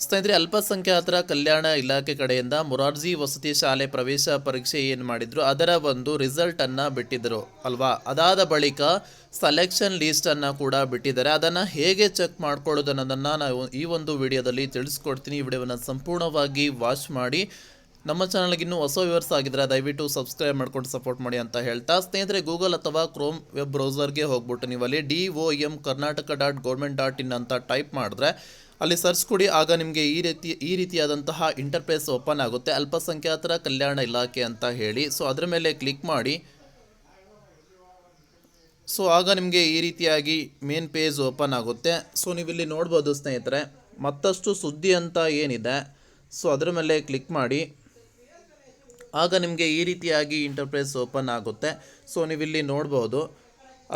ಸ್ನೇಹಿತರೆ, ಅಲ್ಪಸಂಖ್ಯಾತರ ಕಲ್ಯಾಣ ಇಲಾಖೆ ಕಡೆಯಿಂದ ಮೊರಾರ್ಜಿ ವಸತಿ ಶಾಲೆ ಪ್ರವೇಶ ಪರೀಕ್ಷೆ ಏನು ಮಾಡಿದ್ರು? ಅದರ ಒಂದು ರಿಸಲ್ಟನ್ನು ಬಿಟ್ಟಿದ್ದರು ಅಲ್ವಾ? ಅದಾದ ಬಳಿಕ ಸೆಲೆಕ್ಷನ್ ಲೀಸ್ಟನ್ನು ಕೂಡ ಬಿಟ್ಟಿದ್ದಾರೆ. ಅದನ್ನು ಹೇಗೆ ಚೆಕ್ ಮಾಡ್ಕೊಳ್ಳೋದು ಅನ್ನೋದನ್ನು ನಾವು ಈ ಒಂದು ವಿಡಿಯೋದಲ್ಲಿ ತಿಳಿಸ್ಕೊಡ್ತೀನಿ. ಈ ವಿಡಿಯೋವನ್ನು ಸಂಪೂರ್ಣವಾಗಿ ವಾಚ್ ಮಾಡಿ. ನಮ್ಮ ಚಾನಲ್ಗೆ ಇನ್ನೂ ಹೊಸ ವ್ಯೂವರ್ಸ್ ಆಗಿದ್ರೆ ದಯವಿಟ್ಟು ಸಬ್ಸ್ಕ್ರೈಬ್ ಮಾಡ್ಕೊಂಡು ಸಪೋರ್ಟ್ ಮಾಡಿ ಅಂತ ಹೇಳ್ತಾ, ಸ್ನೇಹಿತರೆ ಗೂಗಲ್ ಅಥವಾ ಕ್ರೋಮ್ ವೆಬ್ ಬ್ರೌಸರ್ಗೆ ಹೋಗ್ಬಿಟ್ಟು ನೀವು ಅಲ್ಲಿ D O M Karnataka dot government dot in ಅಂತ ಟೈಪ್ ಮಾಡಿದ್ರೆ ಅಲ್ಲಿ ಸರ್ಚ್ ಕೊಡಿ, ಆಗ ನಿಮಗೆ ಈ ರೀತಿ, ಈ ರೀತಿಯಾದಂತಹ ಇಂಟರ್ಫೇಸ್ ಓಪನ್ ಆಗುತ್ತೆ. ಅಲ್ಪಸಂಖ್ಯಾತರ ಕಲ್ಯಾಣ ಇಲಾಖೆ ಅಂತ ಹೇಳಿ. ಸೊ ಅದರ ಮೇಲೆ ಕ್ಲಿಕ್ ಮಾಡಿ. ಸೊ ಆಗ ನಿಮಗೆ ಈ ರೀತಿಯಾಗಿ ಮೇನ್ ಪೇಜ್ ಓಪನ್ ಆಗುತ್ತೆ. ಸೊ ನೀವಿಲ್ಲಿ ನೋಡ್ಬೋದು ಸ್ನೇಹಿತರೆ, ಮತ್ತಷ್ಟು ಸುದ್ದಿ ಅಂತ ಏನಿದೆ. ಸೊ ಅದರ ಮೇಲೆ ಕ್ಲಿಕ್ ಮಾಡಿ. ಆಗ ನಿಮಗೆ ಈ ರೀತಿಯಾಗಿ ಇಂಟರ್ಫೇಸ್ ಓಪನ್ ಆಗುತ್ತೆ. ಸೊ ನೀವಿಲ್ಲಿ ನೋಡ್ಬೋದು.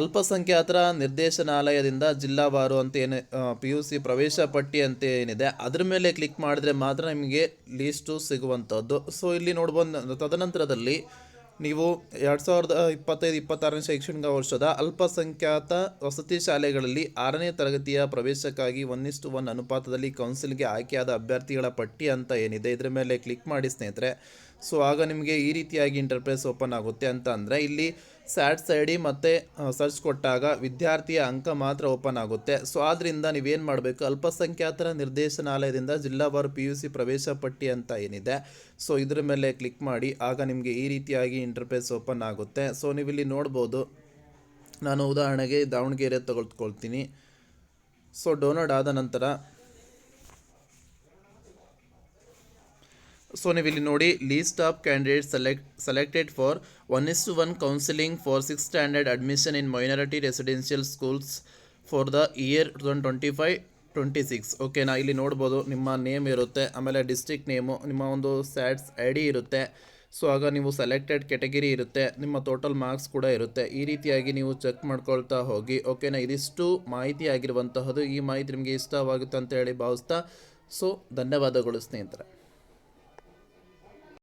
ಅಲ್ಪಸಂಖ್ಯಾತರ ನಿರ್ದೇಶನಾಲಯದಿಂದ ಜಿಲ್ಲಾವಾರು ಅಂತ ಏನು ಪಿ ಯು ಸಿ ಪ್ರವೇಶ ಪಟ್ಟಿ ಅಂತ ಏನಿದೆ, ಅದ್ರ ಮೇಲೆ ಕ್ಲಿಕ್ ಮಾಡಿದ್ರೆ ಮಾತ್ರ ನಿಮಗೆ ಲೀಸ್ಟು ಸಿಗುವಂಥದ್ದು. ಸೊ ಇಲ್ಲಿ ನೋಡ್ಬೋದು ತದನಂತರದಲ್ಲಿ ನೀವು ಎರಡು ಸಾವಿರದ ಇಪ್ಪತ್ತೈದು, ಇಪ್ಪತ್ತಾರನೇ ಶೈಕ್ಷಣಿಕ ವರ್ಷದ ಅಲ್ಪಸಂಖ್ಯಾತ ವಸತಿ ಶಾಲೆಗಳಲ್ಲಿ ಆರನೇ ತರಗತಿಯ ಪ್ರವೇಶಕ್ಕಾಗಿ ಒಂದಿಷ್ಟು ಒನ್ ಅನುಪಾತದಲ್ಲಿ ಕೌನ್ಸಿಲ್ಗೆ ಆಯ್ಕೆಯಾದ ಅಭ್ಯರ್ಥಿಗಳ ಪಟ್ಟಿ ಅಂತ ಏನಿದೆ, ಇದರ ಮೇಲೆ ಕ್ಲಿಕ್ ಮಾಡಿ ಸ್ನೇಹಿತರೆ. ಸೊ ಆಗ ನಿಮಗೆ ಈ ರೀತಿಯಾಗಿ ಇಂಟರ್ಫೇಸ್ ಓಪನ್ ಆಗುತ್ತೆ ಅಂತ ಅಂದರೆ ಇಲ್ಲಿ ಸ್ಯಾಟ್ಸ್ ಸೈಡಿ ಮತ್ತು ಸರ್ಚ್ ಕೊಟ್ಟಾಗ ವಿದ್ಯಾರ್ಥಿಯ ಅಂಕ ಮಾತ್ರ ಓಪನ್ ಆಗುತ್ತೆ. ಸೊ ಆದ್ದರಿಂದ ನೀವೇನು ಮಾಡಬೇಕು? ಅಲ್ಪಸಂಖ್ಯಾತರ ನಿರ್ದೇಶನಾಲಯದಿಂದ ಜಿಲ್ಲಾವಾರು ಪಿ ಯು ಸಿ ಪ್ರವೇಶ ಪಟ್ಟಿ ಅಂತ ಏನಿದೆ. ಸೊ ಇದ್ರ ಮೇಲೆ ಕ್ಲಿಕ್ ಮಾಡಿ, ಆಗ ನಿಮಗೆ ಈ ರೀತಿಯಾಗಿ ಇಂಟರ್ಫೇಸ್ ಓಪನ್ ಆಗುತ್ತೆ. ಸೊ ನೀವಿಲ್ಲಿ ನೋಡ್ಬೋದು. ನಾನು ಉದಾಹರಣೆಗೆ ದಾವಣಗೆರೆ ತೆಗೆದುಕೊಳ್ತೀನಿ ಸೊ ಡೌನ್ಲೋಡ್ ಆದ ನಂತರ ಸೊ ನೀವು ಇಲ್ಲಿ ನೋಡಿ list of candidate select selected for one is to one counselling for six standard admission in minority residential schools for the year two thousand twenty five twenty six ಓಕೆನಾ ಇಲ್ಲಿ ನೋಡ್ಬೋದು, ನಿಮ್ಮ name ಇರುತ್ತೆ, ಆಮೇಲೆ ಡಿಸ್ಟ್ರಿಕ್ಟ್ ನೇಮು ನಿಮ್ಮ ಒಂದು SATS I D ಇರುತ್ತೆ. So ಆಗ ನೀವು ಸೆಲೆಕ್ಟೆಡ್ ಕೆಟಗರಿ ಇರುತ್ತೆ, ನಿಮ್ಮ ಟೋಟಲ್ ಮಾರ್ಕ್ಸ್ ಕೂಡ ಇರುತ್ತೆ. ಈ ರೀತಿಯಾಗಿ ನೀವು ಚೆಕ್ ಮಾಡ್ಕೊಳ್ತಾ ಹೋಗಿ ಓಕೆನಾ ಇದಿಷ್ಟು ಮಾಹಿತಿ ಆಗಿರುವಂತಹದ್ದು, ಈ ಮಾಹಿತಿ ನಿಮಗೆ ಇಷ್ಟವಾಗುತ್ತೆ ಅಂತ ಹೇಳಿ ಭಾವಿಸ್ತಾ ಸೊ ಧನ್ಯವಾದಗಳು ಸ್ನೇಹಿತರೆ.